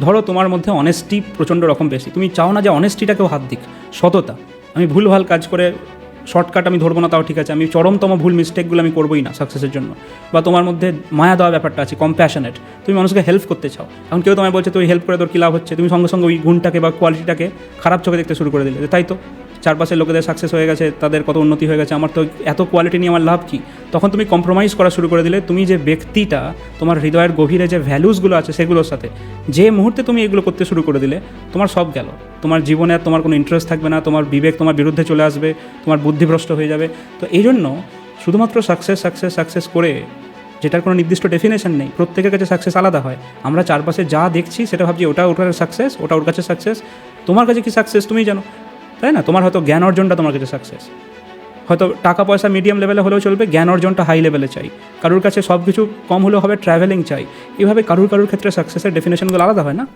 ধরো তোমার মধ্যে অনেস্টি প্রচণ্ড রকম বেশি। তুমি চাও না যে অনেস্টিটাকেও হাত দিক। সততা। আমি ভুলভাল কাজ করে শর্টকাট আমি ধরবো না, তাও ঠিক আছে। আমি চরমতম ভুল মিস্টেকগুলো আমি করবোই না সাকসেসের জন্য। বা তোমার মধ্যে মায়া দেওয়া ব্যাপারটা আছে কম্প্যাশনেট তুমি মানুষকে হেল্প করতে চাও। এখন কেউ তোমায় বলছে, তুই হেল্প করে তোর কী লাভ হচ্ছে? তুমি সঙ্গে সঙ্গে ওই গুণটাকে বা কোয়ালিটিটাকে খারাপ চোখে দেখতে শুরু করে দিলে তাই তো? চারপাশের লোকেদের সাকসেস হয়ে গেছে, তাদের কত উন্নতি হয়ে গেছে, আমার তো এত কোয়ালিটি নিয়ে আমার লাভ কী? তখন তুমি কম্প্রোমাইজ করা শুরু করে দিলে, তুমি যে ব্যক্তিটা, তোমার হৃদয়ের গভীরে যে ভ্যালুসগুলো আছে সেগুলোর সাথে, যে মুহূর্তে তুমি এগুলো করতে শুরু করে দিলে, তোমার সব গেল। তোমার জীবনে আর তোমার কোনো ইন্টারেস্ট থাকবে না, তোমার বিবেক তোমার বিরুদ্ধে চলে আসবে, তোমার বুদ্ধিভ্রষ্ট হয়ে যাবে। তো এই জন্য শুধুমাত্র সাকসেস সাকসেস সাকসেস করে যেটার কোনো নির্দিষ্ট ডেফিনেশন নেই, প্রত্যেকের কাছে সাকসেস আলাদা হয়। আমরা চারপাশে যা দেখছি, সেটা ভাবছি ওটা ওটার সাকসেস ওটা ওর কাছে সাকসেস তোমার কাছে কি সাকসেস তুমি জানো। তাই না? তোমার হয়তো জ্ঞান অর্জনটা তোমার কাছে সাকসেস হয়তো টাকা পয়সা মিডিয়াম লেভেলে হলেও চলবে, জ্ঞান অর্জনটা হাই লেভেলে চাই। কারোর কাছে সব কিছু কম হলেও হবে ট্রাভেলিং চাই। এভাবে কারুর কারুর ক্ষেত্রে সাকসেসের ডেফিনেশনগুলো আলাদা হয় না?